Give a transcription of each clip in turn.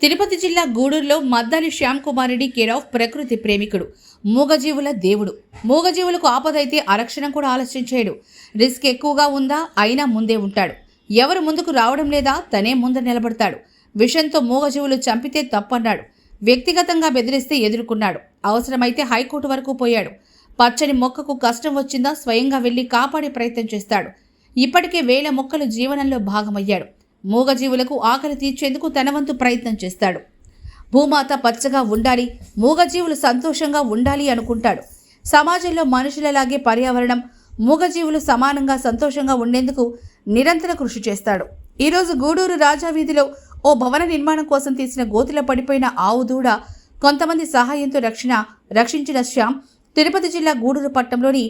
తిరుపతి జిల్లా గూడూరులో మద్దాలి శ్యామ్ కుమార్ ప్రకృతి ప్రేమికుడు. మూగజీవుల దేవుడు. మూగజీవులకు ఆపదైతే అరక్షణం కూడా ఆలస్యం చేయడు. రిస్క్ ఎక్కువగా ఉందా? అయినా ముందే ఉంటాడు. ఎవరు ముందుకు రావడం లేదా? తనే ముందు నిలబడతాడు. విషంతో మూగజీవులు చంపితే తప్పన్నాడు. వ్యక్తిగతంగా బెదిరిస్తే ఎదుర్కొన్నాడు. అవసరమైతే హైకోర్టు వరకు పోయాడు. పచ్చని మొక్కకు కష్టం వచ్చిందా? స్వయంగా వెళ్ళి కాపాడే ప్రయత్నం చేస్తాడు. ఇప్పటికే వేల మొక్కలు జీవనంలో భాగమయ్యాడు. మూగజీవులకు ఆకలి తీర్చేందుకు తనవంతు ప్రయత్నం చేస్తాడు. భూమాత పచ్చగా ఉండాలి మూగజీవులు సంతోషంగా ఉండాలి అనుకుంటాడు. సమాజంలో మనుషులలాగే పర్యావరణం మూగజీవులు సమానంగా సంతోషంగా ఉండేందుకు నిరంతర కృషి చేస్తాడు. ఈరోజు గూడూరు రాజావీధిలో ఓ భవన నిర్మాణం కోసం తీసిన గోతిలో పడిపోయిన ఆవు దూడ కొంతమంది సహాయంతో రక్షణ రక్షించిన శ్యామ్ తిరుపతి జిల్లా గూడూరు పట్టణంలోని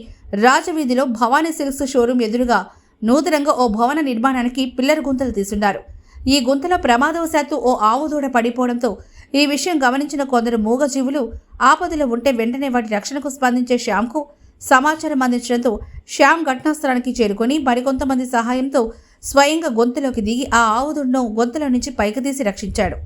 రాజవీధిలో భవానీ సిల్క్స్ షోరూం ఎదురుగా నూతనంగా ఓ భవన నిర్మాణానికి పిల్లర్ గుంతలు తీసున్నారు ఈ గుంతలో ప్రమాదవశాత్తు ఓ ఆవు దూడ పడిపోవడంతో ఈ విషయం గమనించిన కొందరు మూగజీవులు ఆపదలో ఉంటే వెంటనే వాటి రక్షణకు స్పందించే శ్యామ్కు సమాచారం అందించడంతో శ్యామ్ ఘటనాస్థలానికి చేరుకొని మరికొంతమంది సహాయంతో స్వయంగా గొంతులోకి దిగి ఆ ఆవుదూడను గొంతులో నుంచి పైకి తీసి రక్షించాడు.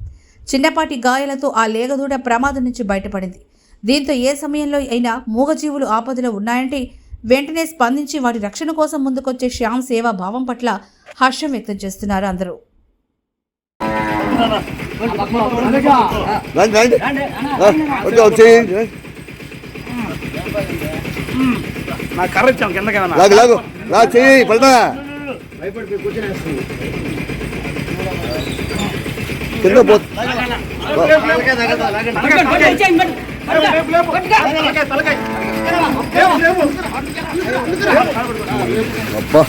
చిన్నపాటి గాయాలతో ఆ లేగదూడ ప్రమాదం నుంచి బయటపడింది. దీంతో ఏ సమయంలో అయినా మూగజీవులు ఆపదలో ఉన్నాయంటే వెంటనే స్పందించి వాటి రక్షణ కోసం ముందుకొచ్చే శ్యామ్ సేవా భావం పట్ల హర్షం వ్యక్తం చేస్తున్నారు అందరూ. నా కర్ర లాగు లాగు రా చెయ్యి కింద పో అబ్బా.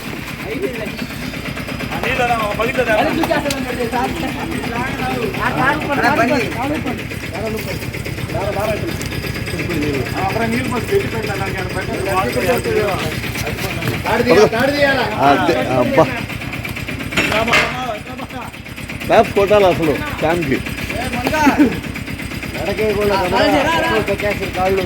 అదే, అబ్బా మ్యాప్ కొట్టాలి అసలు நடக்கவே கூட கேசரி காళ్ళు